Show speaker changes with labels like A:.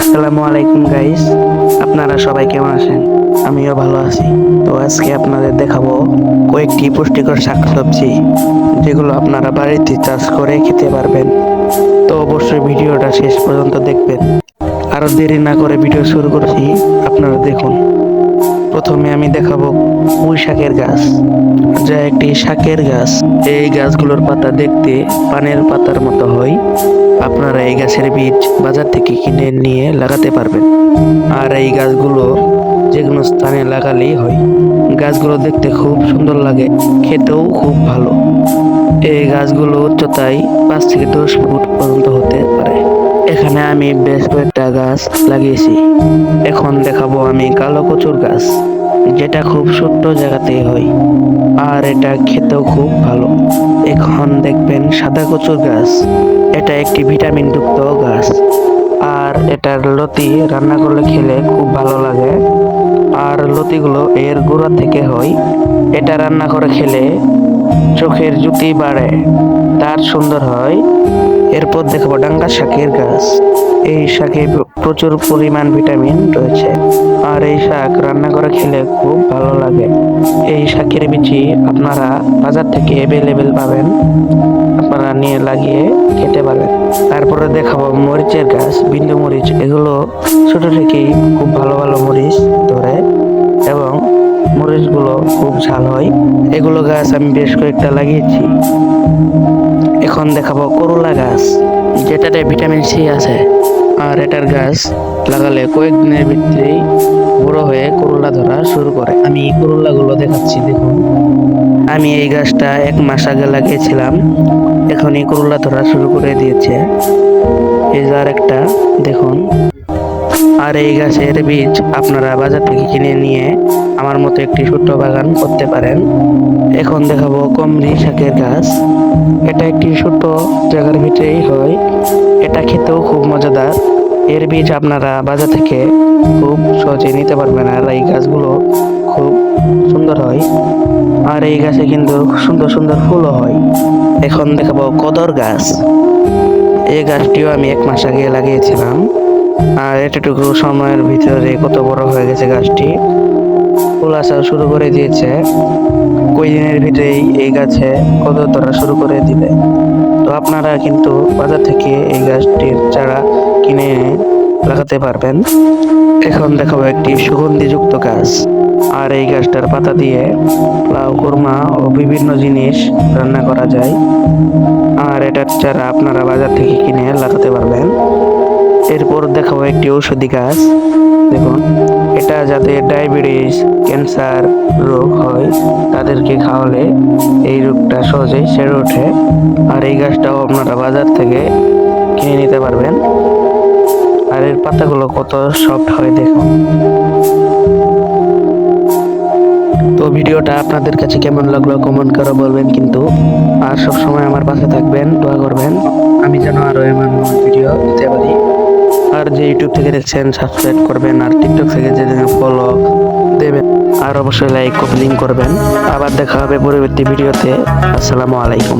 A: আসসালামু আলাইকুম গাইস আপনারা সবাই কেমন আছেন? আমিও ভালো আছি। তো আজকে আপনাদের দেখাবো কয়েকটি পুষ্টিকর শাকসবজি, যেগুলো আপনারা বাড়িতে চাষ করে খেতে পারবেন। তো অবশ্যই ভিডিওটা শেষ পর্যন্ত দেখবেন। আরও দেরি না করে ভিডিও শুরু করছি। আপনারা দেখুন। প্রথমে আমি দেখাবো পুঁই শাকের গাছ। যা একটি শাকের গাছ। এই গাছগুলোর পাতা দেখতে পানের পাতার মতো হয়। আপনারা এই গাছের বীজ বাজার থেকে কিনে নিয়ে লাগাতে পারবেন। আর এই গাছগুলো যে কোনো স্থানে লাগালেই হয়। গাছগুলো দেখতে খুব সুন্দর লাগে, খেতেও খুব ভালো। এই গাছগুলো উচ্চতায় পাঁচ থেকে দশ ফুট পর্যন্ত হতে পারে। এখানে আমি বেশ কয়েকটা গাছ লাগিয়েছি। এখন দেখাবো আমি কালো কচুর গাছ। যেটা খুব ছোট্ট জায়গাতেই হয়। আর এটা খেতেও খুব ভালো। এখন দেখবেন সাদা কচুর গাছ। এটা একটি ভিটামিন যুক্ত গাছ। আর এটার লতি রান্না করলে খেলে খুব ভালো লাগে। আর লতিগুলো এর গোড়া থেকে হয়। এটা রান্না করে খেলে চোখের জুতি বাড়ে। তার সুন্দর হয়। এরপর দেখব ডাঙ্গা শাকের গাছ। এই শাকে প্রচুর পরিমাণ ভিটামিন রয়েছে। আর এই শাক রান্না করে খেলে খুব ভালো লাগে। এই শাকের বিচি আপনারা বাজার থেকে অ্যাভেলেবেল পাবেন। আপনারা নিয়ে লাগিয়ে খেতে পারেন। তারপরে দেখাবো মরিচের গাছ বিন্দু মরিচ। এগুলো ছোট থেকেই খুব ভালো ভালো মরিচ ধরে এবং মরিচগুলো খুব ঝাল হয়। এগুলো গাছ আমি বেশ কয়েকটা লাগিয়েছি। এখন দেখাবো করলা গাছ, যেটাতে ভিটামিন সি আছে। আর এটার গাছ লাগালে কয়েকদিনের ভিতরেই বড় হয়ে করলা ধরা শুরু করে। আমি এই করলাগুলো দেখাচ্ছি, দেখুন। আমি এই গাছটা এক মাস আগে লাগিয়েছিলাম। এখন এই করলা ধরা শুরু করে দিয়েছে। এই যার একটা আর এই গাছের বীজ আপনারা বাজার থেকে কিনে নিয়ে আমার মতো একটি ছোট্ট বাগান করতে পারেন। এখন দেখাবো কমরি শাকের গাছ। এটা একটি ছোট্ট জায়গার ভিতরেই হয়। এটা খেতেও খুব মজাদার। এর বীজ আপনারা বাজার থেকে খুব সহজে নিতে পারবেন আর এই গাছগুলো খুব সুন্দর হয়। আর এই গাছে কিন্তু সুন্দর সুন্দর ফুলও হয়। এখন দেখাবো কদর গাছ। এই গাছটিও আমি এক মাস আগে লাগিয়েছিলাম। আর এতটুকু সময়ের ভিতরে কত বড় হয়ে গেছে গাছটি? ফুল আসা শুরু করে দিয়েছে। কই দিনের ভিতরেই এই গাছে কত ধরা শুরু করে দিবে? তো আপনারা কিন্তু বাজার থেকে এই গাছটির চারা কিনে লাগাতে পারবেন। এখন দেখাবো একটি সুগন্ধিযুক্ত গাছ। আর এই গাছটার পাতা দিয়ে লাউ কুরমা ও বিভিন্ন জিনিস রান্না করা যায়। আর এটার চারা আপনারা বাজার থেকে কিনে লাগাতে পারবেন। এরপর দেখাবো একটি ঔষধি গাছ। দেখুন, এটা যাতে ডায়াবেটিস, ক্যান্সার রোগ হয়, তাদেরকে খাওয়ালে এই রোগটা সহজেই সেরে ওঠে। আর এই গাছটাও আপনারা বাজার থেকে কিনে নিতে পারবেন। আর এর পাতাগুলো কত সফট হয় দেখুন। তো ভিডিওটা আপনাদের কাছে কেমন লাগল কমেন্ট করে বলবেন কিন্তু। আর সব সময় আমার পাশে থাকবেন, দোয়া করবেন। আমি যেন আরও এমন ভিডিও দিতে পারি। যে ইউটিউব থেকে দেখছেন সাবস্ক্রাইব করবেন আর টিকটক থেকে যে ফলো দেবেন, আর অবশ্যই লাইক কমেন্ট করবেন। আবার দেখা হবে পরবর্তী ভিডিওতে। আসসালামু আলাইকুম।